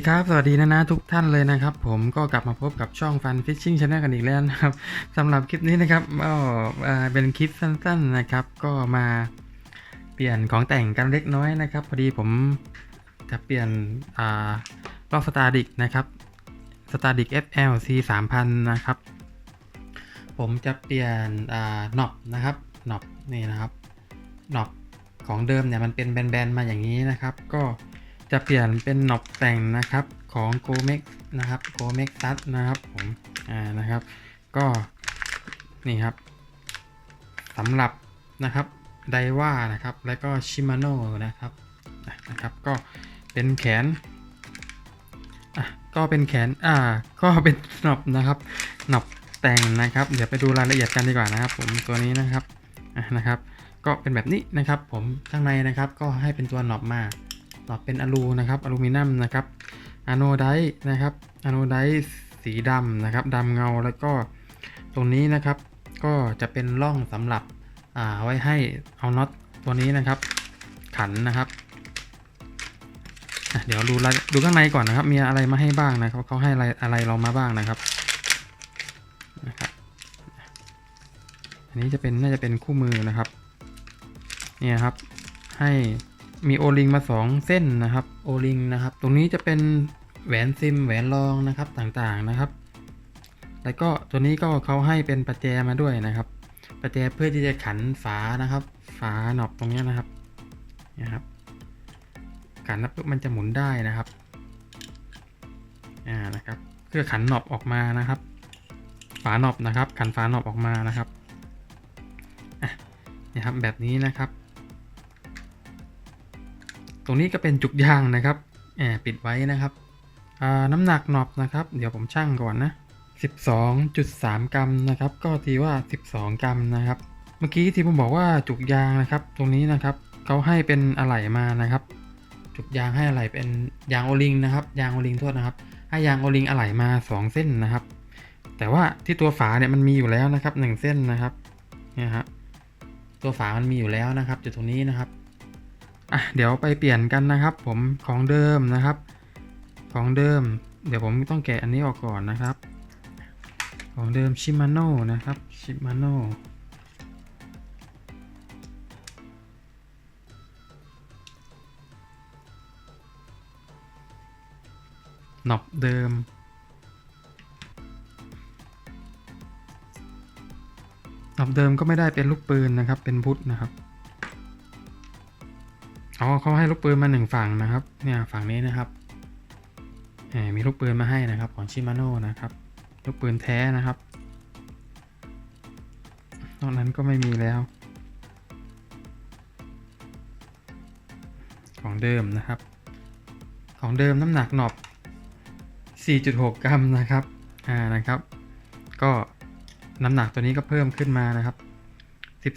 ดีครับ สวัสดีนะนะทุกท่านเลยนะครับ ผมก็กลับมาพบกับช่อง Fun Fishing Channel กันอีกแล้วนะครับสำหรับคลิปนี้นะครับก็เป็นคลิปสั้นๆนะครับ ก็มาเปลี่ยนของแต่งกันเล็กน้อยนะครับ พอดีผมจะเปลี่ยนอ่าลอกสตาร์ดิกนะครับสตาร์ดิก FLC 3000 นะครับ ผมจะเปลี่ยนน็อบนะครับน็อบนี่นะครับน็อบของเดิมเนี่ยมันเป็นแบนๆมาอย่างนี้นะครับ ก็ จะเปลี่ยนเป็นหนอบแต่งนะครับของ g o m e x นะครับ g o m e x ซันะครับผมอ่านะครับ ก็นี่ครับสำหรับนะครับไดว่านะครับ แล้วก็ชิมาโน่นะครับนะครับก็เป็นแขนอะก็เป็นแขนอ่าก็เป็นหนอบนะครับหนอบแต่งนะครับ เดี๋ยวไปดูรายละเอียดกันดีกว่านะครับผมตัวนี้นะครับอะนะครับ ก็เป็นแบบนี้นะครับ ผมข้างในนะครับก็ให้เป็นตัวหนอบมา เป็นอลูนะครับอลูมิเนียมนะครับอะโนไดนะครับอะโนไดสีดำนะครับดำเงาแล้วก็ตรงนี้นะครับก็จะเป็นร่องสำหรับอ่าไว้ให้เอาน็อตตัวนี้นะครับ ขันนะครับเดี๋ยวดูรายดูข้างในก่อนนะครับ มีอะไรมาให้บ้างนะครับเขาให้อะไรอะไรเรามาบ้างนะครับนะครับอันนี้จะเป็นน่าจะเป็นคู่มือนะครับ เนี่ยครับให้ มีโอลิงมาสองเส้นนะครับโอลิงนะครับ ตรงนี้จะเป็นแหวนซิมแหวนรองนะครับต่างๆนะครับ แล้วก็ตัวนี้ก็เขาให้เป็นประแจมาด้วยนะครับ ประแจเพื่อที่จะขันฝานะครับ ฝาหนอบตรงนี้นะครับนี่ยครับขันแล้วมันจะหมุนได้นะครับอ่านะครับเพื่อขันหนอบออกมานะครับ ฝาหนอบนะครับ ขันฝาหนอบออกมานะครับนะครับแบบนี้นะครับ รงนี้ก็เป็นจุกยางนะครับแอบปิดไว้นะครับน้ำหนักหนอบนะครับ เดี๋ยวผมชั่งก่อนนะ 12.3 กรัมนะครับ ก็ทีว่า 12 กรัมนะครับ เมื่อกี้ที่ผมบอกว่าจุกยางนะครับ ตรงนี้นะครับเขาให้เป็นอะไหล่มานะครับ จุกยางให้อะไหล่เป็นยางโอลิงนะครับ ยางโอลิงโทษนะครับ ให้ยางโอลิงอะไหล่มา 2 เส้นนะครับ แต่ว่าที่ตัวฝาเนี่ยมันมีอยู่แล้วนะครับ 1 เส้นนะครับ เนี่ยครับตัวฝามันมีอยู่แล้วนะครับจุดตรงนี้นะครับ อะเดี๋ยวไปเปลี่ยนกันนะครับ ผมของเดิมนะครับ ของเดิม เดี๋ยวผมต้องแกะอันนี้ออกก่อนนะครับ ของเดิมชิมาโน่นะครับชิมาโน่หนอบเดิมรอบเดิมก็ไม่ได้เป็นลูกปืนนะครับ เป็นพุทธนะครับ อ๋อเขาให้ลูกปืนมาหนึ่งฝั่งนะครับ เนี่ยฝั่งนี้นะครับมมีลูกปืนมาให้นะครับของชิมาโน่นะครับลูกปืนแท้นะครับนอกนั้นก็ไม่มีแล้ว ของเดิมนะครับ ของเดิมน้ำหนักหนอบ 4.6 กรัมนะครับ อ่านะครับ ก็น้ำหนักตัวนี้ก็เพิ่มขึ้นมานะครับ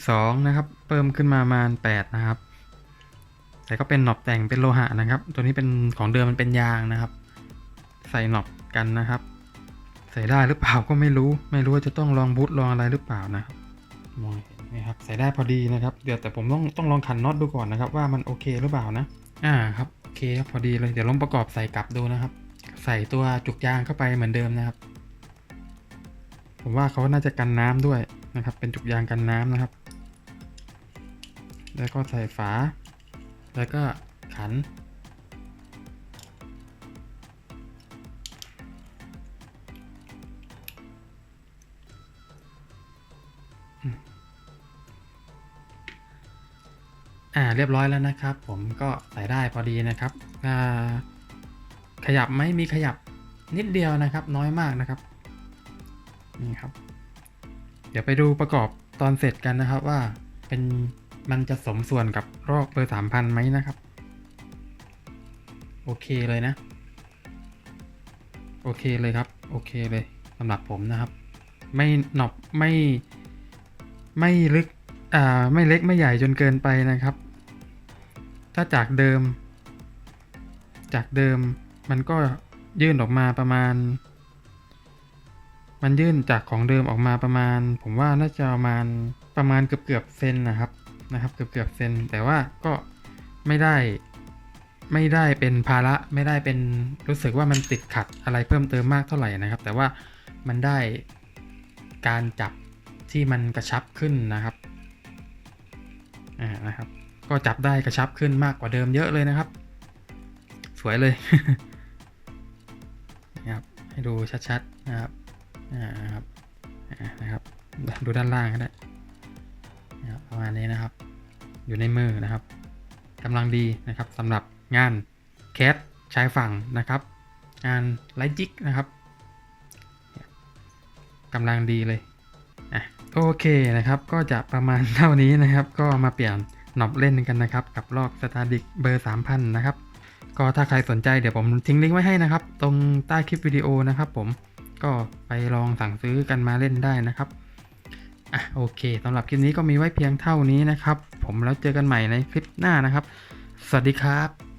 12 นะครับ เพิ่มขึ้นมาประมาณ 8 นะครับ แต่ก็เป็นหนอบแต่งเป็นโลหะนะครับ ตัวนี้เป็นของเดิมมันเป็นยางนะครับ ใส่หนอบกันนะครับ ใส่ได้หรือเปล่าก็ไม่รู้ ไม่รู้ว่าจะต้องลองบูทลองอะไรหรือเปล่านะครับมองเห็นไหมครับใส่ได้พอดีนะครับ เดี๋ยวแต่ผมต้องต้องลองขันน็อตดูก่อนนะครับ ว่ามันโอเคหรือเปล่านะ อ่าครับโอเคครับพอดีเลยเดี๋ยวลองประกอบใส่กลับดูนะครับ ใส่ตัวจุกยางเข้าไปเหมือนเดิมนะครับ ผมว่าเขาน่าจะกันน้ำด้วยนะครับ เป็นจุกยางกันน้ำนะครับ แล้วก็ใส่ฝา แล้วก็ขัน อ่าเรียบร้อยแล้วนะครับ ผมก็ใส่ได้พอดีนะครับอ่าขยับไหมมีขยับนิดเดียวนะครับ น้อยมากนะครับนี่ครับ เดี๋ยวไปดูประกอบตอนเสร็จกันนะครับว่าเป็น มันจะสมส่วนกับรอกเบอร์สามพันไหมนะครับ โอเคเลยนะ โอเคเลยครับ โอเคเลยสำหรับผมนะครับ ไม่หนอบไม่ ไม่ลึกอ่าไม่เล็กไม่ใหญ่จนเกินไปนะครับ ถ้าจากเดิม จากเดิมมันก็ยื่นออกมาประมาณ มันยื่นจากของเดิมออกมาประมาณ ผมว่าน่าจะประมาณประมาณเกือบเกือบเซนนะครับ นะครับเกือบเกือบเซนแต่ว่าก็ไม่ได้ไม่ได้เป็นภาระไม่ได้เป็นรู้สึกว่ามันติดขัดอะไรเพิ่มเติมมากเท่าไหร่นะครับ แต่ว่ามันได้การจับที่มันกระชับขึ้นนะครับอ่านะครับ ก็จับได้กระชับขึ้นมากกว่าเดิมเยอะเลยนะครับ สวยเลยนะครับให้ดูชัดๆนะครับอ่านะครับอ่านะครับดูด้านล่างก็ได้นะประมาณนี้นะครับ อยู่ในมือนะครับกำลังดีนะครับสำหรับงานแคสชายฝั่งนะครับ งานไลจิกนะครับกำลังดีเลยอะโอเคนะครับ ก็จะประมาณเท่านี้นะครับ ก็มาเปลี่ยนหนอบเล่นกันนะครับ กับลอกสตาร์ดิกเบอร์ 3000 นะครับ ก็ถ้าใครสนใจเดี๋ยวผมทิ้งลิงก์ไว้ให้นะครับ ตรงใต้คลิปวิดีโอนะครับ ผมก็ไปลองสั่งซื้อกันมาเล่นได้นะครับอะโอเคสำหรับคลิปนี้ก็มีไว้เพียงเท่านี้นะครับ ผมแล้วเจอกันใหม่ในคลิปหน้านะครับ สวัสดีครับ